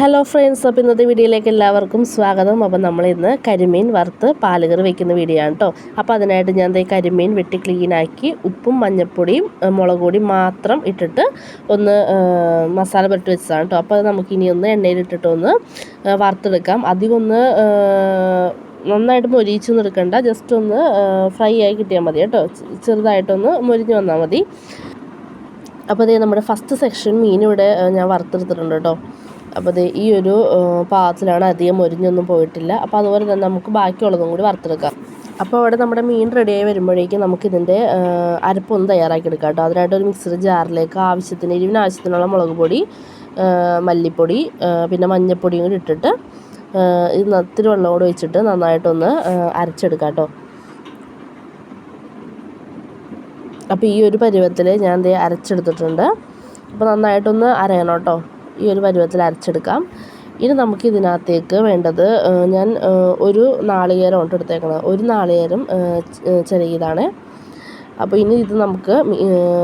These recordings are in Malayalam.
ഹലോ ഫ്രണ്ട്സ് അപ്പോൾ ഇന്നത്തെ വീഡിയോയിലേക്ക് എല്ലാവർക്കും സ്വാഗതം. അപ്പോൾ നമ്മൾ ഇന്ന് കരിമീൻ വറുത്ത് പാലുകറി വെക്കുന്ന വീഡിയോ ആണ് കേട്ടോ അപ്പോൾ അതിനായിട്ട് ഞാൻ ഈ കരിമീൻ വെട്ടി ക്ലീനാക്കി ഉപ്പും മഞ്ഞൾപ്പൊടിയും മുളക് മാത്രം ഇട്ടിട്ട് ഒന്ന് മസാല പുരട്ടി വെച്ചതാണ് കേട്ടോ അപ്പോൾ അത് നമുക്ക് ഇനി ഒന്ന് എണ്ണയിലിട്ടിട്ട് ഒന്ന് വറുത്തെടുക്കാം. അധികം ഒന്ന് നന്നായിട്ട് മൊരിയിച്ചൊന്നും എടുക്കണ്ട. ജസ്റ്റ് ഒന്ന് ഫ്രൈ ആയി കിട്ടിയാൽ മതി കേട്ടോ ചെറുതായിട്ടൊന്ന് മൊരിഞ്ഞ് വന്നാൽ മതി. അപ്പോൾ അതേ നമ്മുടെ ഫസ്റ്റ് സെക്ഷൻ മീനിവിടെ ഞാൻ വറുത്തെടുത്തിട്ടുണ്ട് കേട്ടോ അപ്പോൾ അത് ഈ ഒരു പാകത്തിലാണ് അധികം മുരിഞ്ഞൊന്നും പോയിട്ടില്ല. അപ്പോൾ അതുപോലെ തന്നെ നമുക്ക് ബാക്കിയുള്ളതും കൂടി വറുത്തെടുക്കാം. അപ്പോൾ അവിടെ നമ്മുടെ മീൻ റെഡിയായി വരുമ്പോഴേക്കും നമുക്കിതിന്റെ അരപ്പൊന്ന് തയ്യാറാക്കി എടുക്കാം കേട്ടോ. അതിനായിട്ട് ഒരു മിക്സർ ജാറിലേക്ക് ആവശ്യത്തിന് എരിവിന് ആവശ്യത്തിനുള്ള മുളക് പൊടി മല്ലിപ്പൊടി പിന്നെ മഞ്ഞൾപ്പൊടിയും കൂടി ഇട്ടിട്ട് ഇത് നത്തിരി വെള്ളം കൂടി ഒഴിച്ചിട്ട് നന്നായിട്ടൊന്ന് അരച്ചെടുക്കാം കേട്ടോ. അപ്പോൾ ഈ ഒരു പരുവത്തിൽ ഞാൻ ദേ അരച്ചെടുത്തിട്ടുണ്ട്. അപ്പോൾ നന്നായിട്ടൊന്ന് അരയണം കേട്ടോ. ഈ ഒരു പരുവത്തിൽ അരച്ചെടുക്കാം. ഇനി നമുക്ക് ഇതിനകത്തേക്ക് വേണ്ടത് ഞാൻ ഒരു നാളികേരം ഉണ്ട് എടുത്തേക്കുന്നത് ഒരു നാളികേരം ചെറിയതാണ്. അപ്പോൾ ഇനി ഇത് നമുക്ക്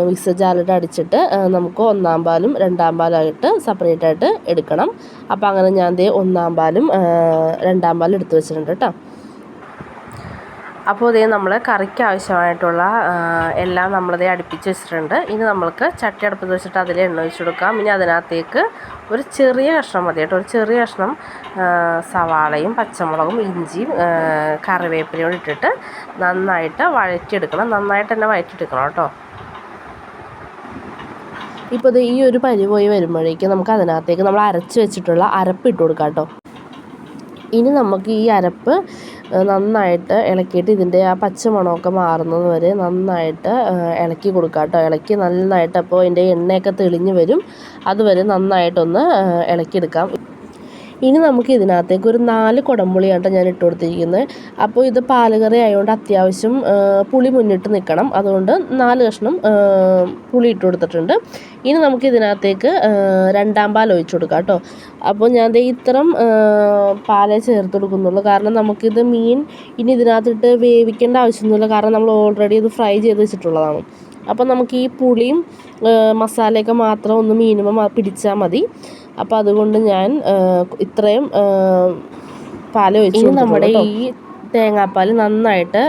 മിക്സർ ജാറിലിട്ട് അടിച്ചിട്ട് നമുക്ക് ഒന്നാം പാലും രണ്ടാം പാലായിട്ട് സെപ്പറേറ്റ് ആയിട്ട് എടുക്കണം. അപ്പോൾ അങ്ങനെ ഞാൻ ദേ ഒന്നാം പാലും രണ്ടാം പാലും എടുത്ത് വെച്ചിട്ടുണ്ട് കേട്ടോ. അപ്പോൾ ഇതേ നമ്മൾ കറിക്ക് ആവശ്യമായിട്ടുള്ള എല്ലാം നമ്മളിതേ അടുപ്പിച്ച് വെച്ചിട്ടുണ്ട്. ഇനി നമ്മൾക്ക് ചട്ടി അടുപ്പത്ത് വെച്ചിട്ട് അതിൽ എണ്ണ ഒഴിച്ച് കൊടുക്കാം. ഇനി അതിനകത്തേക്ക് ഒരു ചെറിയ കഷ്ണം മതി കേട്ടോ. ഒരു ചെറിയ കഷ്ണം സവാളയും പച്ചമുളകും ഇഞ്ചിയും കറിവേപ്പിലയും ഇട്ടിട്ട് നന്നായിട്ട് വഴറ്റിയെടുക്കണം. നന്നായിട്ട് തന്നെ വഴറ്റിയെടുക്കണം കേട്ടോ. ഇപ്പോൾ ഇത് ഈ ഒരു പരി പോയി വരുമ്പോഴേക്കും നമുക്ക് അതിനകത്തേക്ക് നമ്മൾ അരച്ച് വെച്ചിട്ടുള്ള അരപ്പ് ഇട്ട് കൊടുക്കാം കേട്ടോ. ഇനി നമുക്ക് ഈ അരപ്പ് നന്നായിട്ട് ഇളക്കിയിട്ട് ഇതിന്റെ ആ പച്ചമണമൊക്കെ മാറുന്നത് വരെ നന്നായിട്ട് ഇളക്കി കൊടുക്കുക കേട്ടോ. ഇളക്കി നന്നായിട്ട് അപ്പോൾ അതിന്റെ എണ്ണയൊക്കെ തെളിഞ്ഞ് വരും. അതുവരെ നന്നായിട്ടൊന്ന് ഇളക്കിയെടുക്കാം. ഇനി നമുക്ക് ഇതിനകത്തേക്ക് ഒരു നാല് കുടംപുളിയാണ് ഞാൻ ഇട്ട് കൊടുത്തിരിക്കുന്നത് അപ്പോൾ ഇത് പാലുകറി ആയതുകൊണ്ട് അത്യാവശ്യം പുളി മുന്നിട്ട് നിൽക്കണം അതുകൊണ്ട് നാല് കഷ്ണം പുളി ഇട്ട് കൊടുത്തിട്ടുണ്ട്. ഇനി നമുക്ക് ഇതിനകത്തേക്ക് രണ്ടാം പാൽ ഒഴിച്ചു കൊടുക്കാം കേട്ടോ. അപ്പോൾ ഞാൻ ഇത്തരം പാലേ ചേർത്ത് കൊടുക്കുന്നുള്ളൂ. കാരണം നമുക്കിത് മീൻ ഇനി ഇതിനകത്തിട്ട് വേവിക്കേണ്ട ആവശ്യമൊന്നുമില്ല. കാരണം നമ്മൾ ഓൾറെഡി ഇത് ഫ്രൈ ചെയ്ത് വെച്ചിട്ടുള്ളതാണ്. അപ്പോൾ നമുക്ക് ഈ പുളിയും മസാലയൊക്കെ മാത്രം ഒന്ന് മിനിമം പിടിച്ചാൽ മതി. അപ്പോൾ അതുകൊണ്ട് ഞാൻ ഇത്രയും പാൽ പാൽ ഒഴിച്ച് നമ്മുടെ ഈ തേങ്ങാപ്പാൽ നന്നായിട്ട്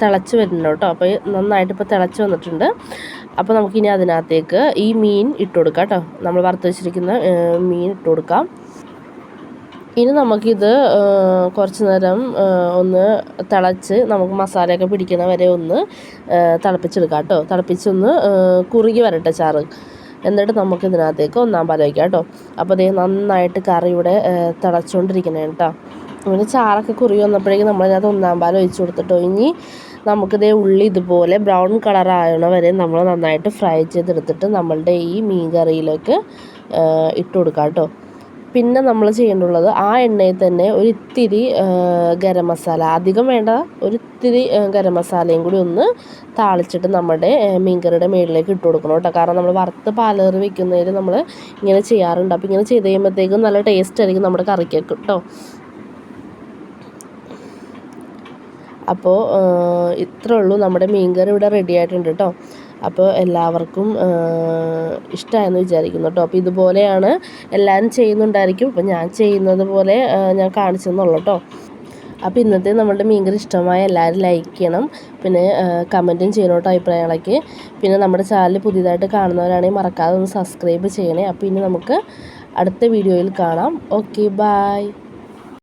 തിളച്ച് വരുന്നുണ്ട് കേട്ടോ. അപ്പോൾ നന്നായിട്ട് ഇപ്പോൾ തിളച്ച് വന്നിട്ടുണ്ട്. അപ്പോൾ നമുക്കിനി അതിനകത്തേക്ക് ഈ മീൻ ഇട്ട് കൊടുക്കാം കേട്ടോ. നമ്മൾ വറുത്ത് വെച്ചിരിക്കുന്ന മീൻ ഇട്ട് കൊടുക്കാം. ഇനി നമുക്കിത് കുറച്ച് നേരം ഒന്ന് തിളച്ച് നമുക്ക് മസാലയൊക്കെ പിടിക്കുന്ന വരെ ഒന്ന് തിളപ്പിച്ചെടുക്കാം കേട്ടോ. തിളപ്പിച്ചൊന്ന് കുറുകി വരട്ടെ ചാറ്. എന്നിട്ട് നമുക്ക് ഇതിനകത്തേക്ക് ഒന്നാം പാൽ വയ്ക്കാം കേട്ടോ. അപ്പോൾ അതേ നന്നായിട്ട് കറി ഇവിടെ തിളച്ചുകൊണ്ടിരിക്കണേ കേട്ടോ അങ്ങനെ ചാറൊക്കെ കുറുകി വന്നപ്പോഴേക്കും നമ്മളതിനകത്ത് ഒന്നാം പാൽ ഒഴിച്ചു കൊടുത്തിട്ടോ. ഇനി നമുക്കിതേ ഉള്ളി ഇതുപോലെ ബ്രൗൺ കളർ ആയണ വരെ നമ്മൾ നന്നായിട്ട് ഫ്രൈ ചെയ്തെടുത്തിട്ട് നമ്മളുടെ ഈ മീൻ കറിയിലേക്ക് ഇട്ട് കൊടുക്കാം കേട്ടോ. പിന്നെ നമ്മൾ ചെയ്യേണ്ടുള്ളത് ആ എണ്ണയിൽ തന്നെ ഒരിത്തിരി ഗരം മസാല. അധികം വേണ്ട ഒരിത്തിരി ഗരം മസാലയും കൂടി ഒന്ന് താളിച്ചിട്ട് നമ്മുടെ മീൻകറിയുടെ മുകളിലേക്ക് ഇട്ട് കൊടുക്കണം കേട്ടോ. കാരണം നമ്മൾ വറുത്ത് പാലേറി വെക്കുന്നതിൽ നമ്മൾ ഇങ്ങനെ ചെയ്യാറുണ്ട്. അപ്പോൾ ഇങ്ങനെ ചെയ്ത് കഴിയുമ്പോഴത്തേക്കും നല്ല ടേസ്റ്റ് ആയിരിക്കും നമ്മുടെ കറിക്കൊക്കെ കേട്ടോ. അപ്പോൾ ഇത്രേ ഉള്ളൂ. നമ്മുടെ മീൻകറി ഇവിടെ റെഡി ആയിട്ടുണ്ട് കേട്ടോ. അപ്പോൾ എല്ലാവർക്കും ഇഷ്ടമായെന്ന് വിചാരിക്കുന്നു. കേട്ടോ. അപ്പോൾ ഇതുപോലെയാണ് എല്ലാവരും ചെയ്യുന്നുണ്ടായിരിക്കും. അപ്പോൾ ഞാൻ ചെയ്യുന്നത് പോലെ ഞാൻ കാണിച്ചെന്നുള്ളൂ കേട്ടോ. അപ്പോൾ ഇന്നത്തെ നമ്മളുടെ മീൻകറി ഇഷ്ടമായ എല്ലാവരും ലൈക്ക് ചെയ്യണം. പിന്നെ കമന്റും ചെയ്യണം കേട്ടോ അഭിപ്രായങ്ങളൊക്കെ. പിന്നെ നമ്മുടെ ചാനൽ പുതിയതായിട്ട് കാണുന്നവരാണെങ്കിൽ മറക്കാതെ ഒന്ന് സബ്സ്ക്രൈബ് ചെയ്യണേ. അപ്പോൾ ഇനി നമുക്ക് അടുത്ത വീഡിയോയിൽ കാണാം. Okay bye